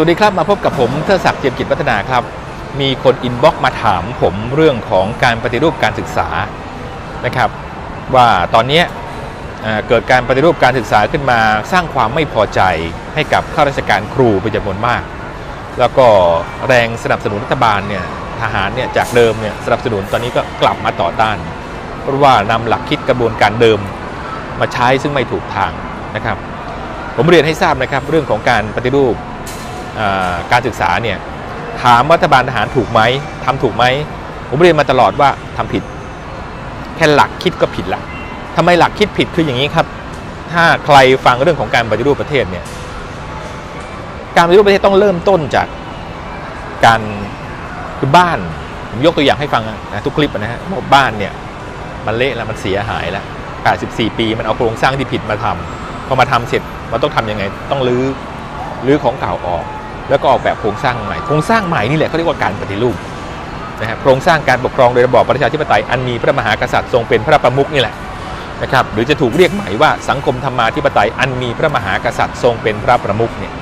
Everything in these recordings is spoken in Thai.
สวัสดีครับมาพบกับผมเทอศักดิ์เจียมกิจพัฒนาครับ มีคนอินบ็อกซ์มาถามผมเรื่องของการปฏิรูปการศึกษานะครับ ว่าตอนนี้เกิดการปฏิรูปการศึกษาขึ้นมาสร้างความไม่พอใจให้กับข้าราชการครูเป็นจำนวนมาก แล้วก็แรงสนับสนุนรัฐบาลเนี่ยทหารเนี่ยจากเดิมเนี่ยสนับสนุนตอนนี้ก็กลับมาต่อต้าน เพราะว่านำหลักคิดกระบวนการเดิมมาใช้ซึ่งไม่ถูกทางนะครับ ผมเรียนให้ทราบนะครับเรื่องของการปฏิรูป การศึกษาเนี่ยถามรัฐบาลทหารถูกไหมทำถูกไหมผมเรียนมาตลอดว่าทำผิด แค่หลักคิดก็ผิดละทำไมหลักคิดผิดคืออย่างนี้ครับ ถ้าใครฟังเรื่องของการปฏิรูปประเทศเนี่ยการปฏิรูปประเทศต้องเริ่มต้นจากการคือบ้านผมยกตัวอย่างให้ฟังนะทุกคลิปนะฮะบ,บ้านเนี่ยมันเละแล้วมันเสียหายแล้ว84 ปีมันเอาโครงสร้างที่ผิดมาทำพอมาทำเสร็จมันต้องทำยังไง ต้องรื้อรื้อของเก่าออก แล้วก็ออกแบบโครงสร้างใหม่ โครงสร้างใหม่นี่แหละเขาเรียกว่าการปฏิรูปนะครับโครงสร้างการปกครองโดยระบอบประชาธิปไตยอันมีพระมหากษัตริย์ทรงเป็นพระประมุขนี่แหละนะครับหรือจะถูกเรียกใหม่ว่าสังคมธรรมาธิปไตยอันมีพระมหากษัตริย์ทรงเป็นพระประมุขเนี่ย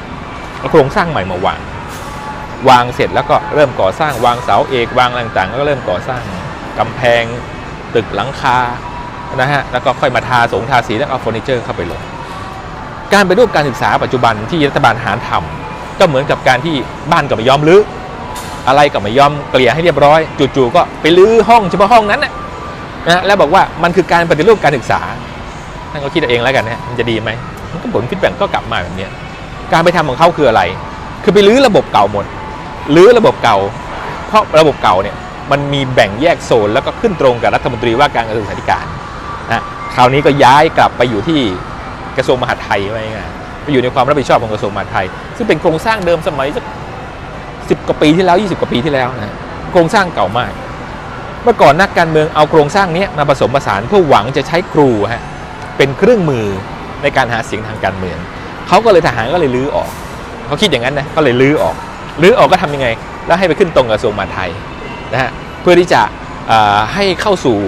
โครงสร้างใหม่มาวาง วางเสร็จแล้วก็เริ่มก่อสร้างวางเสาเอกวางอะไรต่างๆ แล้วก็เริ่มก่อสร้างกำแพงตึกหลังคานะฮะแล้วก็ค่อยมาทาสงทาสีแล้วเอาเฟอร์นิเจอร์เข้าไปลงการไปรูปการศึกษาปัจจุบันที่รัฐบาลหารทำ ก็เหมือนกับการที่บ้านก็ไม่ยอมรื้ออะไรก็ไม่ยอมเกลี่ยให้เรียบร้อยจู่ๆก็ไปรื้อห้องเฉพาะห้องนั้นนะนะแล้วบอกว่ามันคือการปฏิรูปการศึกษาท่านก็คิดเอาเองแล้วกันนะมันจะดีไหมมันก็ผลฟีดแบ็กก็กลับมาแบบนี้การไปทำของเขาคืออะไร คือไปรื้อระบบเก่าหมดรื้อระบบเก่า เพราะระบบเก่าเนี่ยมันมีแบ่งแยกโซนแล้วก็ขึ้นตรงกับรัฐมนตรีว่าการกระทรวงศึกษาธิการนะคราวนี้ก็ย้ายกลับไปอยู่ที่กระทรวงมหาดไทยไว้ไง ไปอยู่ในความรับผิดชอบของกระทรวงมหาดไทย ซึ่งเป็นโครงสร้างเดิมสมัยสักสิบกว่าปีที่แล้ว 20 กว่าปีที่แล้วนะโครงสร้างเก่ามาก เมื่อก่อนนักการเมืองเอาโครงสร้างนี้มาผสมผสานเพื่อหวังจะใช้ครูฮะเป็นเครื่องมือในการหาเสียงทางการเมืองเขาก็เลยทหารก็เลยลื้อออกเขาคิดอย่างนั้นนะก็เลยลื้อออกลื้อออกก็ทำยังไง แล้วให้ไปขึ้นตรงกระทรวงมหาดไทยนะฮะเพื่อที่จะให้เข้าสู่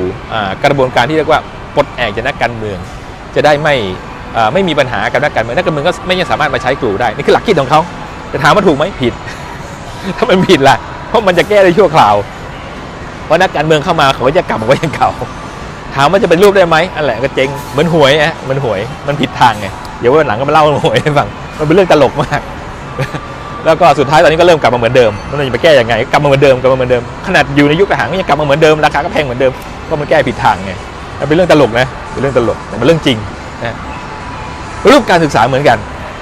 กระบวนการที่เรียกว่าปลดแอกจากนักการเมือง จะได้ไม่ ไม่มีปัญหากับนักการเมืองนักการเมืองก็ไม่ยังสามารถมาใช้กลูได้นี่คือหลักคิดของเขาแต่ถามว่าถูกไหมผิด ถ้ามันผิดล่ะเพราะมันจะแก้ได้ชั่วคราวเพราะนักการเมืองเข้ามาเขาจะกลับมาไว้อย่างเก่าถามว่าจะเป็นรูปได้ไหมอันแหละก็เจ๊งเหมือนหวยอะเหมือนหวยมันผิดทางไงเดี๋ยววันหลังก็มาเล่าหวยให้ฟังมันเป็นเรื่องตลกมาก แล้วก็สุดท้ายตอนนี้ก็เริ่มกลับมาเหมือนเดิมแล้วมันจะไปแก้ยังไงก็กลับมาเหมือนเดิมกลับมาเหมือนเดิมขนาดอยู่ในยุคทหารก็ยังกลับมาเหมือนเดิมราคาก็แพงเหมือนเดิมก็มันแก้ผิดทางไงมันเป็นเรื่องตลกนะเป็นเรื่องตลกแต่เป็นเรื่องจริงนะ รูปการศึกษาเหมือนกัน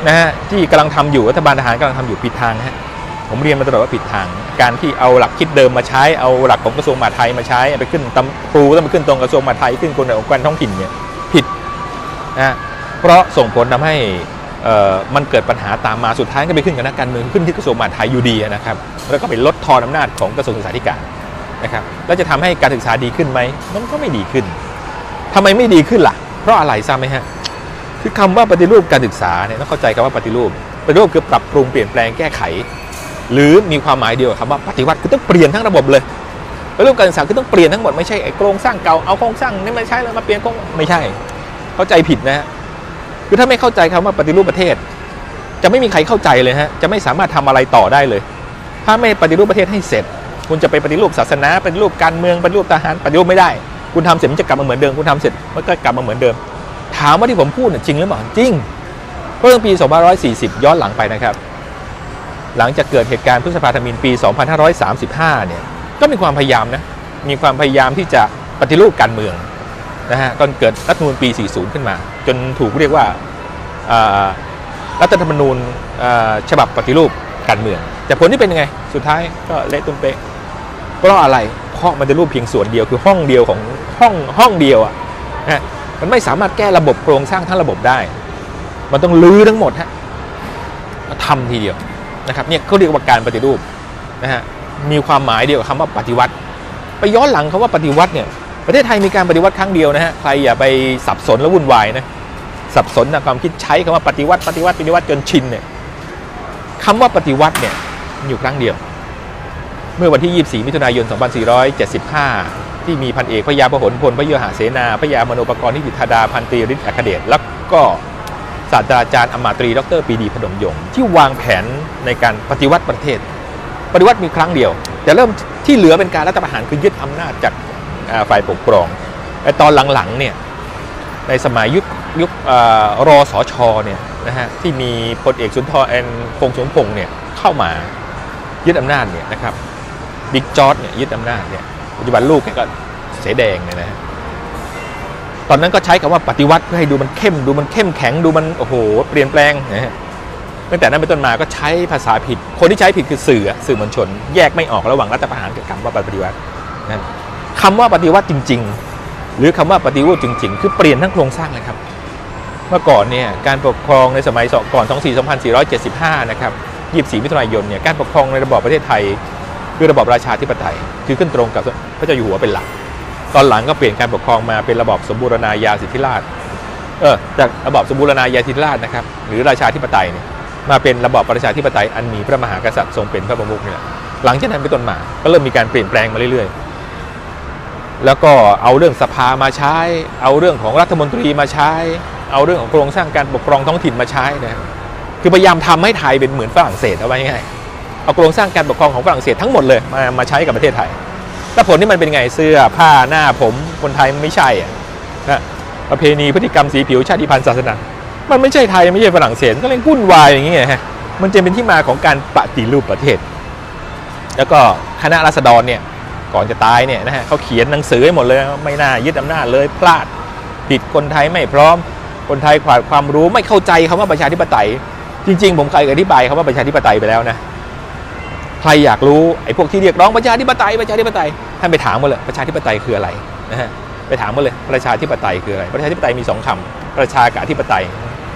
นะฮะที่กำลังทำอยู่รัฐบาลทหารกำลังทำอยู่ผิดทางฮะผมเรียนมาตลอดว่าผิดทาง การที่เอาหลักคิดเดิมมาใช้เอาหลักของกระทรวงมหาดไทยมาใช้ไปขึ้นตำครูต้องไปขึ้นตรงกระทรวงมหาดไทยขึ้นคนในองค์กรท้องถิ่นเนี่ยผิดนะฮะเพราะส่งผลทำให้อ่อมันเกิดปัญหาตามมาสุดท้ายก็ไปขึ้นกับนักการเมืองขึ้นที่กระทรวงมหาดไทยอยู่ดีนะครับแล้วก็ไปลดทอนอำนาจของกระทรวงศึกษาธิการนะครับแล้วจะทำให้การศึกษาดีขึ้นไหมมันก็ไม่ดีขึ้นทำไมไม่ดีขึ้นล่ะ เพราะอะไรทราบไหมฮะ คือคำว่าปฏิรูปการศึกษาเนี่ยต้องเข้าใจคำว่าปฏิรูป ปฏิรูปคือปรับปรุงเปลี่ยนแปลงแก้ไข หรือมีความหมายเดียวกับคำว่าปฏิวัติคือต้องเปลี่ยนทั้งระบบเลยปฏิรูปการศึกษาคือต้องเปลี่ยนทั้งหมดไม่ใช่ไอ้โครงสร้างเก่าเอาโครงสร้างนี่ไม่ใช่แล้วมาเปลี่ยนโครงไม่ใช่ เข้าใจผิดนะฮะคือถ้าไม่เข้าใจคำว่าปฏิรูปประเทศ จะไม่มีใครเข้าใจเลยฮะจะไม่สามารถทำอะไรต่อได้เลย ถ้าไม่ปฏิรูปประเทศให้เสร็จ คุณจะไปปฏิรูปศาสนาปฏิรูปการเมืองปฏิรูปทหารปฏิรูปไม่ได้ คุณทำเสร็จมันจะกลับมาเหมือนเดิมคุณทำเสร็จมันก็กลับมาเหมือนเดิม ถามว่าที่ผมพูดเนี่ยจริงหรือเปล่าจริงเพราะตั้งปี 2540 ย้อนหลังไปนะครับ หลังจากเกิดเหตุการณ์พฤษภาธมินปี 2535 เนี่ย ก็มีความพยายามนะ มีความพยายามที่จะปฏิรูปการเมืองนะฮะก็เกิดรัฐธรรมนูญปี 40 ขึ้นมา จนถูกเรียกว่ารัฐธรรมนูญฉบับปฏิรูปการเมือง แต่ผลที่เป็นยังไง สุดท้ายก็เละตุ้มเป๊ะเพราะอะไรเพราะมันจะรูปเพียงส่วนเดียวคือห้องเดียวของห้องห้องเดียวอะนะ มันไม่สามารถแก้ระบบโครงสร้างทั้งระบบได้ มันต้องลื้อทั้งหมดฮะมาทำทีเดียวนะครับเนี่ยเขาเรียกว่าการปฏิรูปนะฮะมีความหมายเดียวกับคำว่าปฏิวัติ ไปย้อนหลังคำว่าปฏิวัติเนี่ยประเทศไทยมีการปฏิวัติครั้งเดียวนะฮะใครอย่าไปสับสนและวุ่นวายนะสับสนนะความคิดใช้คำว่าปฏิวัติปฏิวัติปฏิวัติจนชินเนี่ยคำว่าปฏิวัติเนี่ยมีอยู่ครั้งเดียว เมื่อวันที่ 24 มิถุนายน 2475 ที่มีพันเอกพระยาพหลพลพระยาหาเสนาพระยามโนปกรณ์ที่ยุทธาดาพันตรีฤทธิ์อัคเดชแล้วก็ศาสตราจารย์อมาตรี ดรปีดีพนมยงค์ที่วางแผนในการปฏิวัติประเทศ ปฏิวัติมีครั้งเดียว แต่เริ่มที่เหลือเป็นการรัฐประหารคือยึดอำนาจจากฝ่ายปกครองแต่ตอนหลังๆเนี่ยในสมัยยุคยุคเอ่อรอสชเนี่ยนะฮะที่มีพลเอกสุนทรแอนพงษ์สมพงษ์เนี่ยเข้ามายึดอำนาจเนี่ยนะครับบิ๊กจอร์ดเนี่ยยึดอำนาจเนี่ย ปัจจุบันลูกแกก็เสแดงเนี่ยนะฮะตอนนั้นก็ใช้คำว่าปฏิวัติเพื่อให้ดูมันเข้มดูมันเข้มแข็งดูมันโอ้โห เปลี่ยนแปลงนะตั้งแต่นั้นเป็นต้นมาก็ใช้ภาษาผิด คนที่ใช้ผิดคือสื่อสื่อมวลชน แยกไม่ออกระหว่างรัฐประหารกับคำว่าปฏิวัตินะคำว่าปฏิวัติจริง ๆ หรือคำว่าปฏิรูปจริง ๆ คือเปลี่ยนทั้งโครงสร้างเลยครับ เมื่อก่อนเนี่ยการปกครองในสมัยก่อน 24 2475 นะครับ 24 มิถุนายนเนี่ยการปกครองในระบอบประเทศไทย คือระบอบราชาธิปไตยคือขึ้นตรงกับพระเจ้าอยู่หัวเป็นหลัก ตอนหลังก็เปลี่ยนการปกครองมาเป็นระบอบสมบูรณาญาสิทธิราชเออจากระบอบสมบูรณาญาสิทธิราชนะครับ หรือราชาธิปไตยเนี่ยมาเป็นระบอบประชาธิปไตยอันมีพระมหากษัตริย์ทรงเป็นพระประมุขนี่แหละหลังจากนั้นเป็นต้นมาก็เริ่มมีการเปลี่ยนแปลงมาเรื่อยๆ แล้วก็เอาเรื่องสภามาใช้ เอาเรื่องของรัฐมนตรีมาใช้ เอาเรื่องของโครงสร้างการปกครองท้องถิ่นมาใช้นะคือพยายามทำให้ไทยเป็นเหมือนฝรั่งเศสเอาไว้ง่ายๆ เอาโครงสร้างการปกครองของฝรั่งเศสทั้งหมดเลยมามาใช้กับประเทศไทยแต่ผลที่มันเป็นไงเสื้อผ้าหน้าผมคนไทยไม่ใช่อะนะประเพณีพฤติกรรมสีผิวชาติพันธุ์ศาสนา มันไม่ใช่ไทยไม่ใช่ฝรั่งเศสก็เลยวุ่นวายอย่างเงี้ยฮะมันจะเป็นที่มาของการปฏิรูปประเทศ แล้วก็คณะรัษฎรเนี่ยก่อนจะตายเนี่ยนะฮะเขาเขียนหนังสือให้หมดเลยไม่น่ายึดอำนาจเลยพลาดผิดคนไทยไม่พร้อม คนไทยขาดความรู้ไม่เข้าใจคำว่าประชาธิปไตย จริง ๆ ผมเคยอธิบายคำว่าประชาธิปไตยไปแล้วนะ รอยากรู้ไอ้พวกที่เรียกร้องประชาธิปไตยประชาธิปไตยท่านไปถามมาเลยประชาธิปไตยคืออะไรนะฮะไปถามมาเลยประชาธิปไตยคืออะไร ประชาธิปไตยมีสองคำประชากับอธิปไตย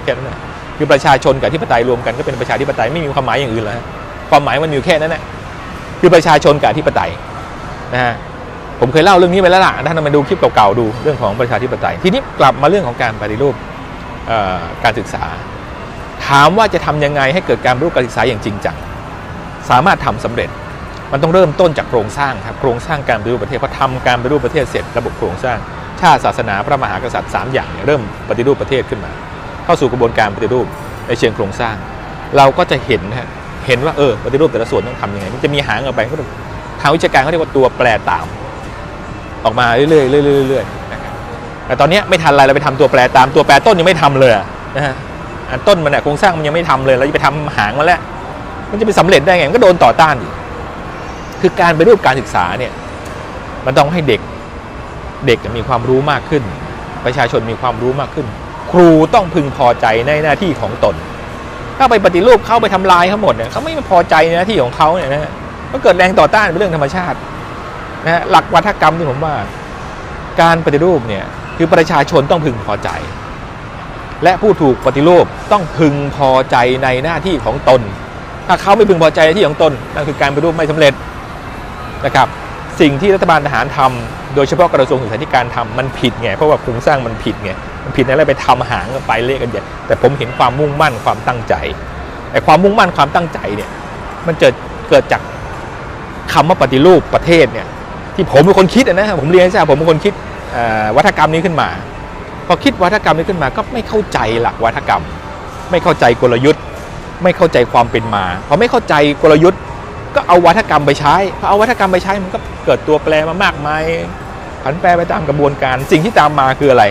แค่นั้นนะคือประชาชนกับอธิปไตยรวมกันก็เป็นประชาธิปไตยไม่มีความหมายอย่างอื่นแล้วความหมายมันอยู่แค่นั้นแหละคือประชาชนกับอธิปไตยนะฮะผมเคยเล่าเรื่องนี้ไปแล้วล่ะท่านมาดูคลิปเก่าๆดูเรื่องของประชาธิปไตย ทีนี้กลับมาเรื่องของการปฏิรูปการศึกษา ถามว่าจะทำยังไงให้เกิดการปฏิรูปการศึกษาอย่างจริงจัง สามารถทำสำเร็จ มันต้องเริ่มต้นจากโครงสร้างครับโครงสร้างการปฏิรูปประเทศพอทำการปฏิรูปประเทศเสร็จระบบโครงสร้าง ชาติศาสนาพระมหากษัตริย์สามอย่างเนี่ยเริ่มปฏิรูปประเทศขึ้นมา เข้าสู่กระบวนการปฏิรูปในเชิงโครงสร้าง เราก็จะเห็นนะฮะเห็นว่าเออปฏิรูปแต่ละส่วนต้องทำยังไงมันจะมีหางออกไปทางวิชาการเขาเรียกว่าตัวแปรตาม ออกมาเรื่อยๆเรื่อยๆเรื่อยๆนะครับแต่ตอนนี้ไม่ทันไรเราไปทำตัวแปรตามตัวแปรต้นยังไม่ทำเลยนะฮะต้นมันเนี่ยโครงสร้างมันยังไม่ทำเลยเราจะไปทำหางมันแล้ว มันจะไปสำเร็จได้ไง มันก็โดนต่อต้านอีกคือการไปรูปการศึกษาเนี่ยมันต้องให้เด็กเด็กมีความรู้มากขึ้น ประชาชนมีความรู้มากขึ้น ครูต้องพึงพอใจในหน้าที่ของตน ถ้าไปปฏิรูปเขาไปทำลายเขาหมดเนี่ยเขาไม่พอใจในหน้าที่ของเขาเนี่ยนะฮะก็เกิดแรงต่อต้านเป็นเรื่องธรรมชาตินะฮะหลักวัฒกรรมที่ผมว่า การปฏิรูปเนี่ยคือประชาชนต้องพึงพอใจ และผู้ถูกปฏิรูปต้องพึงพอใจในหน้าที่ของตน ถ้าเขาไม่พึงพอใจในที่ของตนนั่นคือการปฏิรูปไม่สำเร็จนะครับ สิ่งที่รัฐบาลทหารทำโดยเฉพาะกระทรวงศึกษาธิการทำมันผิดไงเพราะว่าโครงสร้างมันผิดไงมันผิดในอะไรไปทำหางกันไปเละกันใหญ่แต่ผมเห็นความมุ่งมั่นความตั้งใจไอ้ความมุ่งมั่นความตั้งใจเนี่ยมันเกิดเกิดจากคำว่าปฏิรูปประเทศเนี่ยที่ผมเป็นคนคิดอะนะผมเรียนให้ทราบผมเป็นคนคิดวัฒกรรมนี้ขึ้นมา พอคิดวัฒกรรมนี้ขึ้นมาก็ไม่เข้าใจหลักวัฒกรรม ไม่เข้าใจกลยุทธ์ ไม่เข้าใจความเป็นมาพอไม่เข้าใจกลยุทธ์ ก็เอาวัฒกรรมไปใช้พอเอาวัฒกรรมไปใช้มันก็เกิดตัวแปรมามากมายผันแปรไปตามกระบวนการ สิ่งที่ตามมาคืออะไร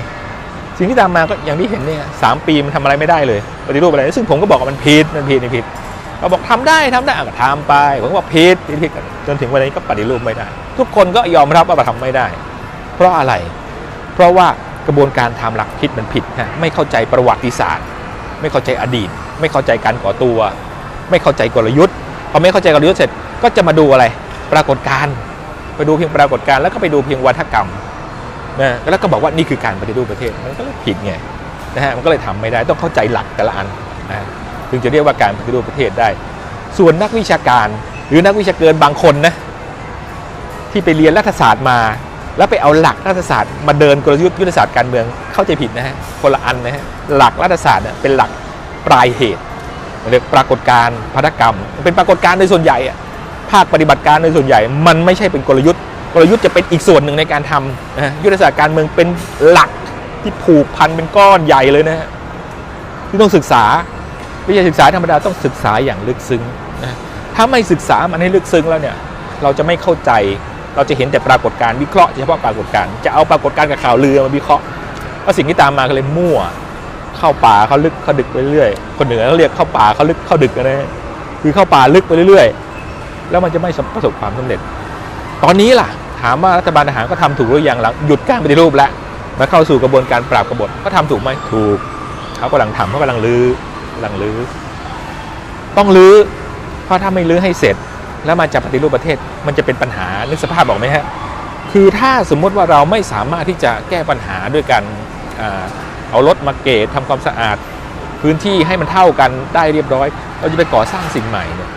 สิ่งที่ตามมาก็อย่างที่เห็นเนี่ยสามปีมันทำอะไรไม่ได้เลยปฏิรูปอะไร ซึ่งผมก็บอกว่ามันผิดมันผิดมันผิดเราบอกทำได้ทำได้ก็ทำไปผมก็บอกผิดผิดจนถึงวันนี้ก็ปฏิรูปไม่ได้ ทุกคนก็ยอมรับว่าทำไม่ได้ เพราะอะไร เพราะว่ากระบวนการทำหลักคิดมันผิดฮะไม่เข้าใจประวัติศาสตร์ ไม่เข้าใจอดีต ไม่เข้าใจการก่อตัว ไม่เข้าใจกลยุทธ์พอไม่เข้าใจกลยุทธ์เสร็จก็จะมาดูอะไร ปรากฏการ์ไปดูเพียงปรากฏการ์แล้วก็ไปดูเพียงวัฒกรรมนะแล้วก็บอกว่านี่คือการปฏิรูปประเทศมันก็ผิดไงนะฮะมันก็เลยทำไม่ได้ต้องเข้าใจหลักแต่ละอันนะถึงจะเรียกว่าการปฏิรูปประเทศได้ ส่วนนักวิชาการหรือนักวิชาเกินบางคนนะที่ไปเรียนรัฐศาสตร์มา แล้วไปเอาหลักรัฐศาสตร์มาเดินกลยุทธ์ยุทธศาสตร์การเมืองเข้าใจผิดนะฮะคนละอันนะฮะหลักรัฐศาสตร์เป็นหลักปลายเหตุเรียกปรากฏการณ์พัฒกรรม เป็นปรากฏการณ์โดยส่วนใหญ่อะภาคปฏิบัติการโดยส่วนใหญ่ มันไม่ใช่เป็นกลยุทธ์กลยุทธ์จะเป็นอีกส่วนหนึ่งในการทำยุทธศาสตร์การเมืองเป็นหลักที่ผูกพันเป็นก้อนใหญ่เลยนะฮะที่ต้องศึกษาไม่ใช่ศึกษาธรรมดาต้องศึกษาอย่างลึกซึ้งนะถ้าไม่ศึกษามันให้ลึกซึ้งแล้วเนี่ย เราจะไม่เข้าใจ เราจะเห็นแต่ปรากฏการณ์วิเคราะห์เฉพาะปรากฏการณ์จะเอาปรากฏการณ์กับข่าวลือมาวิเคราะห์ก็สิ่งที่ตามมาก็เลยมั่ว เข้าป่าเข้าลึกเข้าดึกไปเรื่อยคนเหนือเรียกเข้าป่าเข้าลึกเข้าดึกกันะคือเข้าป่าลึกไปเรื่อยๆ แล้วมันจะไม่ประสบความสำเร็จ ตอนนี้ล่ะ ถามว่ารัฐบาลทหารก็ทำถูกหรือยังหลังหยุดการปฏิรูปแล้วมาเข้าสู่กระบวนการปราบกบฏก็ทำถูกไหมถูกเขากำลังทำเขากำลังลื้อกำลังลื้อต้องลื้อเพราะถ้าไม่ลื้อให้เสร็จ แล้วมาจะปฏิรูปประเทศมันจะเป็นปัญหานึกสภาพบอกไหมฮะคือถ้าสมมติว่าเราไม่สามารถที่จะแก้ปัญหาด้วยการเอารถมาเกตทำความสะอาด พื้นที่ให้มันเท่ากันได้เรียบร้อย เราจะไปก่อสร้างสิ่งใหม่เนี่ย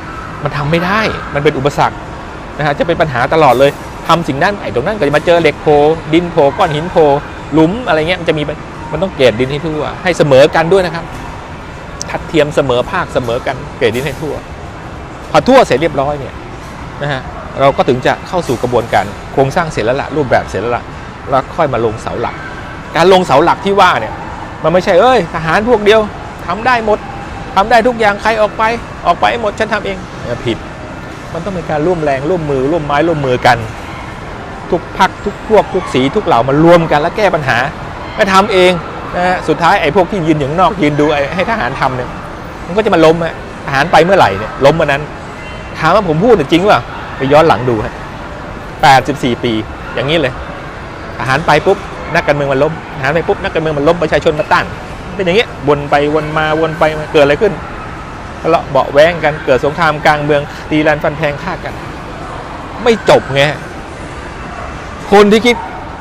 มันทำไม่ได้มันเป็นอุปสรรคนะฮะจะเป็นปัญหาตลอดเลยทำสิ่งนั้นไอ้ตรงนั้นก็จะมาเจอเหล็กโพดินโพก้อนหินโพหลุมอะไรเงี้ยมันจะมีมันต้องเกตดินให้ทั่ว ให้เสมอกันด้วยนะครับ ทัดเทียมเสมอภาคเสมอกันเกรดดินให้ทั่ว พอทั่วเสร็จเรียบร้อยเนี่ยนะฮะเราก็ถึงจะเข้าสู่กระบวนการโครงสร้างเสร็จแล้วละรูปแบบเสร็จแล้วละแล้วค่อยมาลงเสาหลัก การลงเสาหลักที่ว่าเนี่ยมันไม่ใช่เอ้ยทหารพวกเดียวทำได้หมดทำได้ทุกอย่างใครออกไปออกไปหมดฉันทำเองเผิด มันต้องเป็นการร่วมแรงร่วมมือร่วมไม้ร่วมมือกัน ทุกพักทุกพวกทุกสีทุกเหล่ามารวมกันแล้วแก้ปัญหาไม่ทำเองนะสุดท้ายไอ้พวกที่ยืนอยู่างนอกยืนดูให้ทหารทำเนี่ยมันก็จะมาล้มฮะทหารไปเมื่อไหร่เนี่ยล้มเมื่อนั้น ถามว่าผมพูดเนี่ยจริงเปล่าไปย้อนหลังดูฮะ84 ปี อย่างนี้เลยทหารไปปุ๊บนักการเมืองมันล้มทหารไปปุ๊บนักการเมืองมันล้มประชาชนมาต้านเป็นอย่างเงี้ยวนไปวนมาวนไปมาเกิดอะไรขึ้นทะเลาะเบาแว้งกันเกิดสงครามกลางเมืองตีรันฟันแทงฆ่ากัน ไม่จบไงคนที่คิด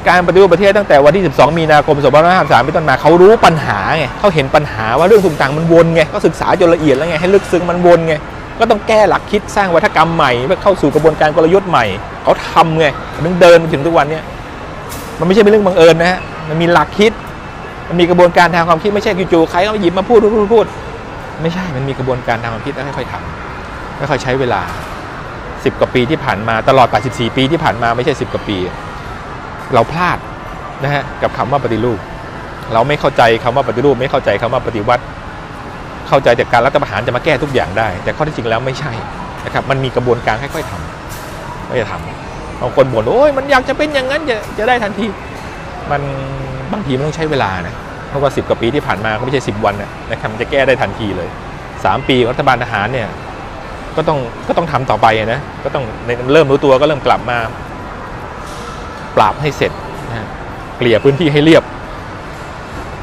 การปฏิรูปประเทศตั้งแต่วันที่ 12 มีนาคม 2553เป็นต้นมาเขารู้ปัญหาไงเขาเห็นปัญหาว่าเรื่องต่างๆมันวนไงก็ศึกษาจนละเอียดแล้วไงให้ลึกซึ้งมันวนไง ก็ต้องแก้หลักคิดสร้างวัฒกรรมใหม่เพื่อเข้าสู่กระบวนการกลยุทธ์ใหม่ เขาทำไงถึงเดินมาถึงทุกวันนี้มันไม่ใช่เป็นเรื่องบังเอิญนะฮะมันมีหลักคิด มันมีกระบวนการทางความคิดไม่ใช่จู่ๆใครก็มาหยิบมาพูดพูดพูดไม่ใช่มันมีกระบวนการทางความคิดแล้วค่อยๆทำค่อยๆใช้เวลา 10 กว่าปีที่ผ่านมาตลอด 84 ปีที่ผ่านมาไม่ใช่ 10 กว่าปี เราพลาดนะฮะกับคำว่าปฏิรูป เราไม่เข้าใจคำว่าปฏิรูป ไม่เข้าใจคำว่าปฏิวัติ เข้าใจแต่การรัฐประหารจะมาแก้ทุกอย่างได้ แต่ข้อที่จริงแล้วไม่ใช่นะครับมันมีกระบวนการค่อยๆทำไม่จะทำบางคนบ่นโอ้ยมันอยากจะเป็นอย่างนั้นจะจะได้ทันทีมันบางทีมันต้องใช้เวลานะเพราะว่า10กว่าปีที่ผ่านมาก็ไม่ใช่10วันนะนะครับมันจะแก้ได้ทันทีเลย3ปีรัฐบาลทหารเนี่ยก็ต้องก็ต้องทำต่อไปนะก็ต้องเริ่มรู้ตัวก็เริ่มกลับมา ปราบให้เสร็จนะเกลี่ยพื้นที่ให้เรียบ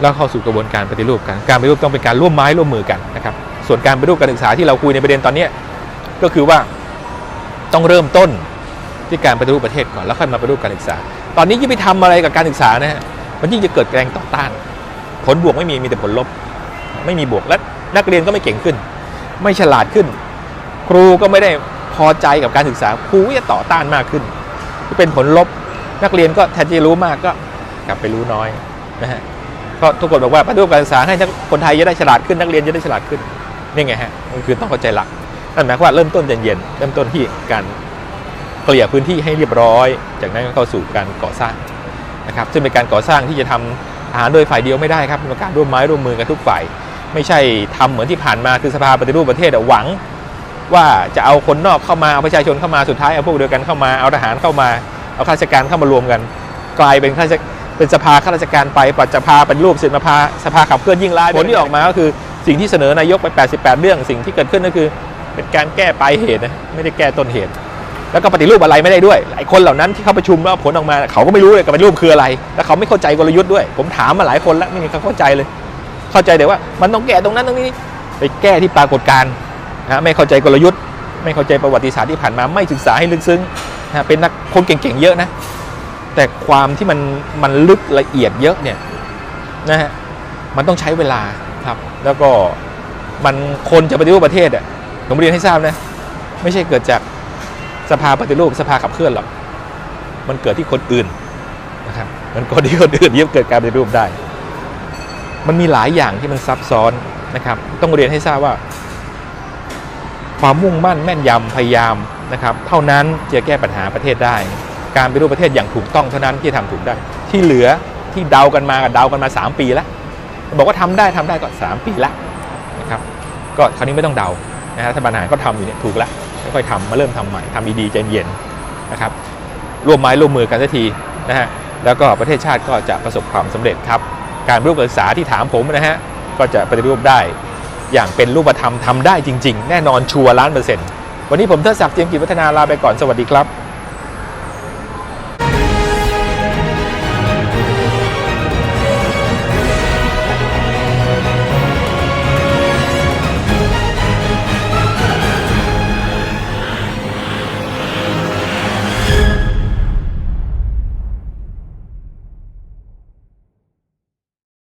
แล้วเข้าสู่กระบวนการปฏิรูปกัน การปฏิรูปต้องเป็นการร่วมไม้ร่วมมือกันนะครับ ส่วนการปฏิรูปการศึกษาที่เราคุยในประเด็นตอนนี้ก็คือว่าต้องเริ่มต้นที่การปฏิรูปประเทศก่อนแล้วค่อยมาปฏิรูปการศึกษา ตอนนี้ยิ่งไปทำอะไรกับการศึกษานะฮะมันยิ่งจะเกิดแรงต่อต้าน ผลบวกไม่มีมีแต่ผลลบ ไม่มีบวกและนักเรียนก็ไม่เก่งขึ้น ไม่ฉลาดขึ้น ครูก็ไม่ได้พอใจกับการศึกษาครูจะต่อต้านมากขึ้นเป็นผลลบ นักเรียนก็แทนที่จะรู้มากก็กลับไปรู้น้อยนะฮะ ก็ทุกคนบอกว่าปฏิรูปการศึกษาให้คนไทยจะได้ฉลาดขึ้นนักเรียนจะได้ฉลาดขึ้นนี่ไงฮะมันคือต้องเข้าใจหลักนั่นหมายความว่าเริ่มต้นเย็นๆเริ่มต้นที่การเกลี่ยพื้นที่ให้เรียบร้อย จากนั้นก็เข้าสู่การก่อสร้างนะครับซึ่งเป็นการก่อสร้างที่จะทำทหารโดยฝ่ายเดียวไม่ได้ครับเป็นการร่วมไม้ร่วมมือกันทุกฝ่าย ไม่ใช่ทำเหมือนที่ผ่านมาคือสภาปฏิรูปประเทศหวัง ว่าจะเอาคนนอกเข้ามาเอาประชาชนเข้ามาสุดท้ายเอาพวกเดียวกันเข้ามาเอาทหารเข้ามาเอาข้าราชการเข้ามารวมกัน กลายเป็นข้าราช เป็นสภาข้าราชการไปปัจจภาเป็นรูปสิทธิภาสภาขับเคลื่อนยิ่งร้ายผลที่ออกมาก็คือสิ่งที่เสนอนายกไป 88 เรื่อง สิ่งที่เกิดขึ้นก็คือ เป็นการแก้ปลายเหตุนะไม่ได้แก้ต้นเหตุ แล้วก็ปฏิรูปอะไรไม่ได้ด้วยหลายคนเหล่านั้นที่เข้าประชุมแล้วผลออกมา เขาก็ไม่รู้เลยกับปฏิรูปคืออะไร และเขาไม่เข้าใจกลยุทธ์ด้วย ผมถามมาหลายคนแล้วไม่มีใครเข้าใจเลย เข้าใจแต่ว่ามันต้องแก้ตรงนั้นตรงนี้ไปแก้ที่ปรากฏการณ์นะไม่เข้าใจกลยุทธ์ ไม่เข้าใจประวัติศาสตร์ที่ผ่านมาไม่ศึกษาให้ลึกซึ้งนะเป็นนักคนเก่งๆเยอะนะ แต่ความที่มันมันลึกละเอียดเยอะเนี่ยนะฮะมันต้องใช้เวลาครับ แล้วก็มันคนจะปฏิรูปประเทศอะผมเรียนให้ทราบนะไม่ใช่เกิดจากสภาปฏิรูปสภาขับเคลื่อนหรอกมันเกิดที่คนอื่นนะครับมันเกิดที่คนอื่นเยอะเกิดการปฏิรูปได้ มันมีหลายอย่างที่มันซับซ้อนนะครับ ต้องเรียนให้ทราบว่า ความมุ่งมั่นแม่นยำพยายามนะครับ เท่านั้นจะแก้ปัญหาประเทศได้ การไปรูปประเทศอย่างถูกต้องเท่านั้นที่จะทำถูกได้ ที่เหลือที่เดากันมากับเดากันมา 3 ปีแล้ว บอกว่าทำได้ทำได้ก็ 3 ปีละนะครับก็คราวนี้ไม่ต้องเดานะฮะรัฐบาลทหารก็ทำอยู่เนี่ยถูกละค่อยๆทำมาเริ่มทำใหม่ทำดีๆใจเย็นนะครับร่วมไม้ร่วมมือกันสักทีนะฮะแล้วก็ประเทศชาติก็จะประสบความสำเร็จครับการรูปการศึกษาที่ถามผมนะฮะก็จะปฏิรูปได้อย่างเป็นรูปธรรมทำได้จริง ๆ แน่นอนชัวร์ล้านเปอร์เซ็นต์วันนี้ผมเทิดศักดิ์เจียมกิจวัฒนาลาไปก่อนสวัสดีครับ